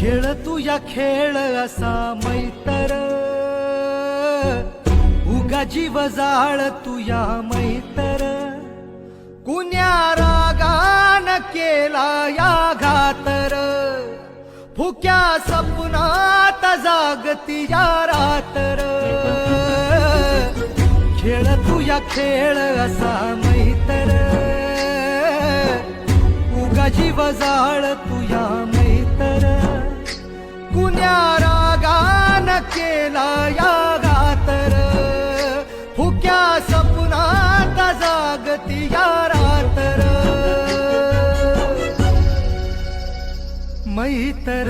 खेळ तुझ्या खेळ असा मैतर. उगा जीव जाळ तुया मैतर. कुण्या रागान केला या घातर. फुक्या सपनात जागती या रातर. खेळ तुझ्या खेळ असा मैतर. उगा जीव जाळ तुया क्या सपनात जागती या रातर मैतर